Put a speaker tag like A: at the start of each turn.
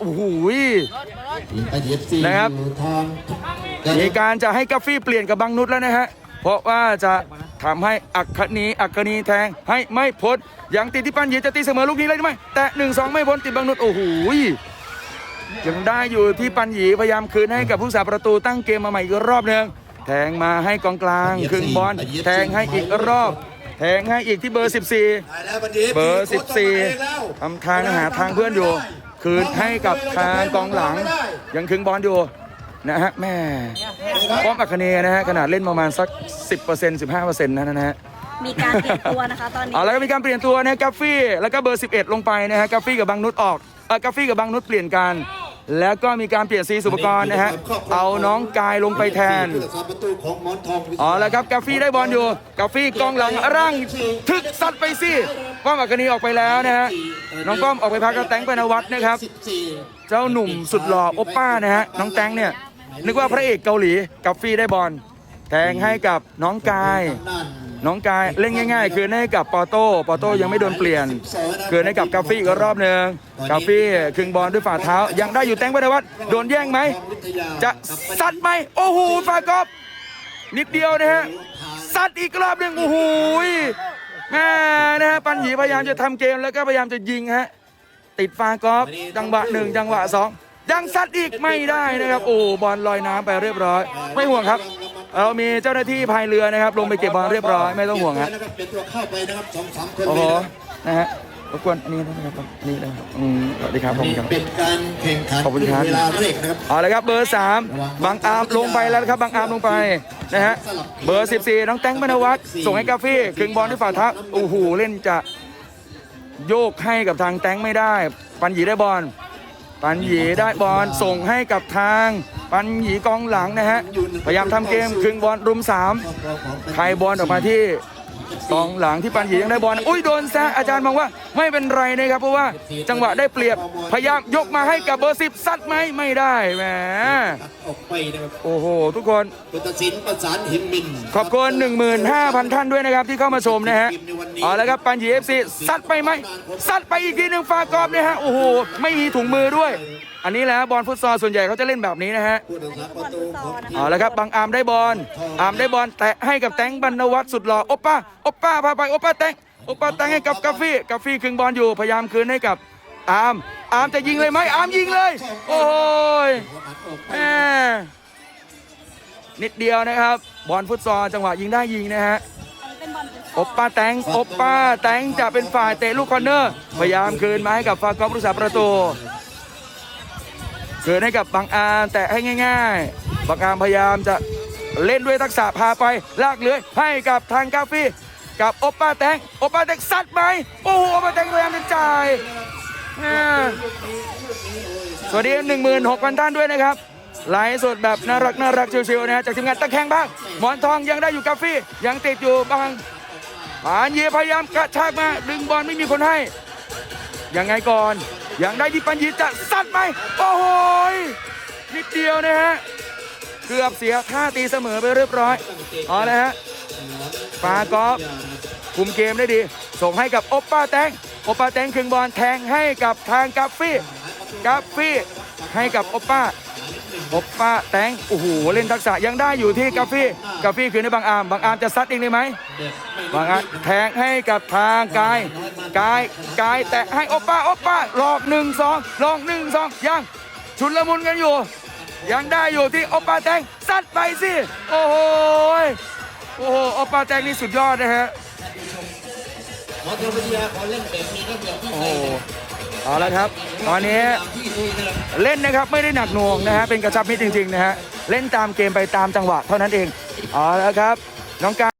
A: โอ้โห
B: ทีมไอเอฟซี
A: นะครับ
B: อยู่ทาง
A: มีการจะให้กัฟฟี่เปลี่ยนกับบังนุชแล้วนะฮะ เพราะว่าจะทำให้อัคคณีอัคคณีแทงให้ไม่พ้นยังติดที่ปันเหยียจะตีเสมอลูกนี้เลยหรือไม่แต่หนึ่งสองไม่พ้นติดบังนุชโอ้โหยังได้อยู่ที่ปันหยีพยายามคืนให้กับผู้สาประตูตั้งเกมมาใหม่อีกรอบหนึ่งแทงมาให้กองกลางครึ่งบอลแทงให้อีกรอบ แทงให้อีกที่เบอร์ 14 เบอร์ 14ทำทางหาทางเพื่อนอยู่ คืนให้กับทางกองหลัง ยังคึงบอลอยู่นะฮะแม่ป้อมอัคเนย์นะฮะขนาดเล่นประมาณสัก 10% 15%นะนะฮะ
C: มีการเปลี่ยนตัวนะคะตอนนี้
A: เอาแล้วก็มีการเปลี่ยนตัวนะกัฟฟี่แล้วก็เบอร์ 11 ลงไปนะฮะกัฟฟี่กับบางนุชออกเออกัฟฟี่กับบางนุชเปลี่ยนกัน แล้วก็มีการเปลี่ยนซีสุปกรณ์นะฮะ เอาน้องกายลงไปแทน
B: ผู้รักษาประตูของหมอนทอง
A: อ๋อแล้วครับกาฟี่ได้บอลอยู่ กาฟี่กองหลังร่างทึกซัดไปสิป้อมอักนีออกไปแล้วนะฮะ น้องป้อมออกไปพักกับแตงปนวัฒน์นะครับ เจ้าหนุ่มสุดหล่อโอปป้านะฮะ น้องแตงเนี่ย นึกว่าพระเอกเกาหลีกาฟี่ได้บอล แทงให้กับน้องกาย
B: น้
A: องกายเล่นง่าย ๆ คือให้กับปอโต้ปอโต้ยังไม่โดนเปลี่ยน คือให้กับกาฟี่อีกรอบหนึ่งกาฟี่คึงบอลด้วยฝ่าเท้า ยังได้อยู่แตงปนวัฒน์โดนแย่งไหม จะซัดไหมโอ้โหฟากอบนิดเดียวนะฮะซัดอีกรอบหนึ่งโอ้โหแม่นะฮะปัญญีพยายามจะทำเกมแล้วก็พยายามจะยิงฮะติดฟากอบจังหวะหนึ่งจังหวะสองยังซัดอีกไม่ได้นะครับ โอ้บอลลอยน้ำไปเรียบร้อย ไม่ห่วงครับ เรามีเจ้าหน้าที่พายเรือนะครับ ลงไปเก็บบอลเรียบร้อยไม่ต้องห่วงฮะ
B: นะครับเป็นตัวเข้าไปนะครับสองสามคน
A: โอ้
B: เล
A: โห
B: ยนะ
A: นะฮะรบกวนอันนี้นะครับอันนี้นะครับอืมสวัสดีครับผม
B: นี่
A: ครับ
B: เป็นการแข่งขัน
A: ขอบคุณครับ
B: เวลาเร่งนะครับ
A: เอาเลยครับเบอร์3บางอาร์มลงไปแล้วนะครับบางอาร์มลงไปนะฮะเบอร์ 14 น้องแตงบรรณวัฒน์ส่งให้กาฟี่ครึ่งบอลด้วยฝ่าเท้าโอ้โหเล่นจะโยกให้กับทางแตงไม่ได้ ปันหยีได้บอลปันหยีได้บอลส่งให้กับทาง ปันหยีกองหลังนะฮะพยายามทำเกมครึ่งบอลรุมสามใครบอลออกมาที่กองหลังที่ปันหยียังได้บอลอุ้ยโดนแซะอาจารย์มองว่าไม่เป็นไรนะครับเพราะว่าจังหวะได้เปรียบพยายามยกมาให้กับเบอร์สิบซัดไหมไม่ได้แหม
B: ออกไปนะครับ
A: โอ้โหทุกคน
B: ผู้ตัดสินประสานหินมิน
A: ขอบคุณ15,000 ท่านด้วยนะครับที่เข้ามาชมนะฮะเอาละครับปันยีเอฟซีซัดไปไหมซัดไปอีกทีหนึ่งฟากรอบเนี่ยฮะโอ้โหไม่มีถุงมือด้วย อันนี้แหละบอลฟุตซอลส่วนใหญ่เขาจะเล่นแบบนี้นะฮะ
B: ผู้รักษาประตูของทีม
A: เอาละครับบางอาร์มได้บอลอาร์มได้บอลแตะให้กับแตงบรรณวัฒน์สุดหล่อโอปป้าโอปป้าพาไปโอปป้าแตงโอปป้าแตงให้กับกาฟี่กาฟี่ครึ่งบอลอยู่พยายามคืนให้กับอาร์มอาร์มจะยิงเลยไหมอาร์มยิงเลย โอ้โหยแม่นิดเดียวนะครับ บอลฟุตซอลจังหวะยิงได้ยิงนะฮะ
C: อันนี้เป็นบอลฟุตซ
A: โอ
C: อล
A: ปป้าแตงโอปป้าแตงจะเป็นฝ่ายเตะลูกคอร์เนอร์ พยายามคืนมาให้กับฟากอบรุษาประตู คืนให้กับบางอาร์มแตะให้ง่าย ๆบางอาร์มพยายามจะเล่นด้วยทักษะพาไปลากเลื้อยให้กับทางกาฟี่กับโอปป้าแตงโอปป้าแตงซัดไหมโอ้โหโอปป้าแตงพยายามจะจ่ายแม่สวัสดี 16,000 ท่านด้วยนะครับไลฟ์สดแบบน่ารักน่ารักชิวๆนะฮะจากทีมงานตะแคงบ้างหมอนทองยังได้อยู่กาฟี่ยังติดอยู่บางปานเยพยายามกระชากมา ดึงบอลไม่มีคนให้ยังไงก่อน ยังได้ที่ปัญญีจะซัดไหมโอ้โหนิดเดียวนะฮะเกือบเสียท่าตีเสมอไปเรียบร้อยเอาละฮะปากอฟคุมเกมได้ดี ส่งให้กับโอปป้าแตงโอปป้าแตงครึงบอลแทงให้กับทางกัฟฟี่กัฟฟี่ให้กับโอปป้าโอปป้าแตงโอ้โหเล่นทักษะยังได้อยู่ที่กัฟฟี่กัฟฟี่คืนให้บางอามบางอามจะซัดเองได้ไหมบางอามแทงให้กับทางกาย กายกายแตะให้โอป้าโอป้าหลอกหนึ่งสองหลองหนึ่งสองยังชุนละมุนกันอยู่ ยังได้อยู่ที่โอป้าแตงซัดไปสิโอ้โหโอ้โหโอป้าแตงนี่สุดยอดนะฮะ
B: หมอเทวดาขอเล่นแบบนี้ก็แบบที่
A: โอ้เอาละครับ ตอนนี้เล่นนะครับไม่ได้หนักหน่วงนะฮะเป็นกระชับมิตรจริงๆนะฮะเล่นตามเกมไปตามจังหวะเท่านั้นเองเอาละครับน้องการ